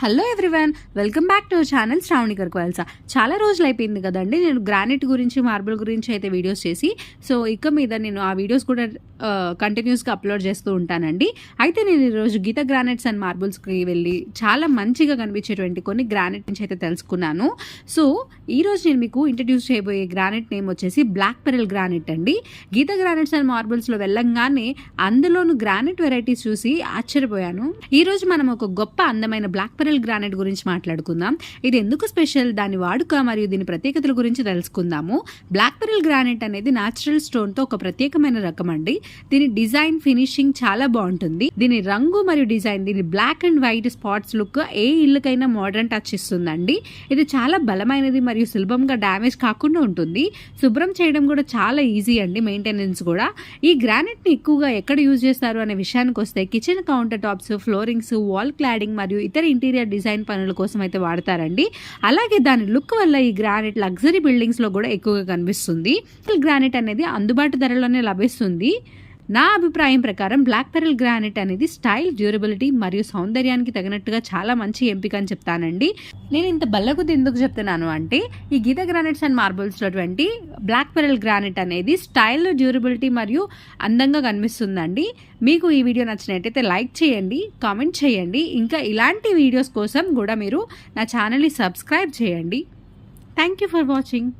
Hello everyone welcome back to channel Sravani కర్కోయల్సా చాలా రోజులు అయిపోయింది కదండి నేను గ్రానైట్ గురించి మార్బుల్ గురించి అయితే వీడియోస్ చేసి సో ఇక మీద నేను ఆ వీడియోస్ కూడా కంటిన్యూస్గా అప్లోడ్ చేస్తూ ఉంటానండి. అయితే నేను ఈరోజు గీత గ్రానైట్స్ అండ్ మార్బుల్స్కి వెళ్ళి చాలా మంచిగా కనిపించేటువంటి కొన్ని గ్రానైట్ నుంచి అయితే తెలుసుకున్నాను. సో ఈరోజు నేను మీకు ఇంట్రడ్యూస్ చేయబోయే గ్రానైట్ నేమ్ వచ్చేసి బ్లాక్ పెరల్ గ్రానైట్ అండి. గీత గ్రానైట్స్ అండ్ మార్బుల్స్లో వెళ్ళంగానే అందులోను గ్రానైట్ వెరైటీస్ చూసి ఆశ్చర్యపోయాను. ఈరోజు మనం ఒక గొప్ప అందమైన బ్లాక్ పెరల్ గ్రానైట్ గురించి మాట్లాడుకుందాం. ఇది ఎందుకు స్పెషల్? దాని వాడుక మరియు దీని ప్రత్యేకతల గురించి తెలుసుకుందాము. బ్లాక్ పెరల్ గ్రానైట్ అనేది న్యాచురల్ స్టోన్తో ఒక ప్రత్యేకమైన రకం అండి. దీని డిజైన్ ఫినిషింగ్ చాలా బాగుంటుంది. దీని రంగు మరియు డిజైన్ దీని black and white spots look ఏ ఇళ్ళకైనా మోడర్న్ టచ్ ఇస్తుందండి. ఇది చాలా బలమైనది మరియు సులభంగా డ్యామేజ్ కాకుండా ఉంటుంది. శుభ్రం చేయడం కూడా చాలా ఈజీ అండి మెయింటెనెన్స్ కూడా. ఈ గ్రానైట్ని ఎక్కువగా ఎక్కడ యూజ్ చేస్తారు అనే విషయానికి వస్తే kitchen counter tops floorings wall cladding మరియు ఇతర ఇంటీరియర్ డిజైన్ పనుల కోసం అయితే వాడతారండి. అలాగే దాని లుక్ వల్ల ఈ గ్రానైట్ లగ్జరీ బిల్డింగ్స్లో కూడా ఎక్కువగా కనిపిస్తుంది. గ్రానైట్ అనేది అందుబాటు ధరలోనే లభిస్తుంది. నా అభిప్రాయం ప్రకారం బ్లాక్ పెరల్ గ్రానైట్ అనేది స్టైల్ డ్యూరబిలిటీ మరియు సౌందర్యానికి తగినట్టుగా చాలా మంచి ఎంపిక అని చెప్తానండి. నేను ఇంత బల్లగుద్ది ఎందుకు చెప్తున్నాను అంటే ఈ గీత గ్రానైట్స్ అండ్ మార్బుల్స్లో అటువంటి బ్లాక్ పెరల్ గ్రానైట్ అనేది స్టైల్ డ్యూరబిలిటీ మరియు అందంగా కనిపిస్తుందండి. మీకు ఈ వీడియో నచ్చినట్టయితే లైక్ చేయండి కామెంట్ చేయండి. ఇంకా ఇలాంటి వీడియోస్ కోసం కూడా మీరు నా ఛానల్ని సబ్స్క్రైబ్ చేయండి. Thank you for watching.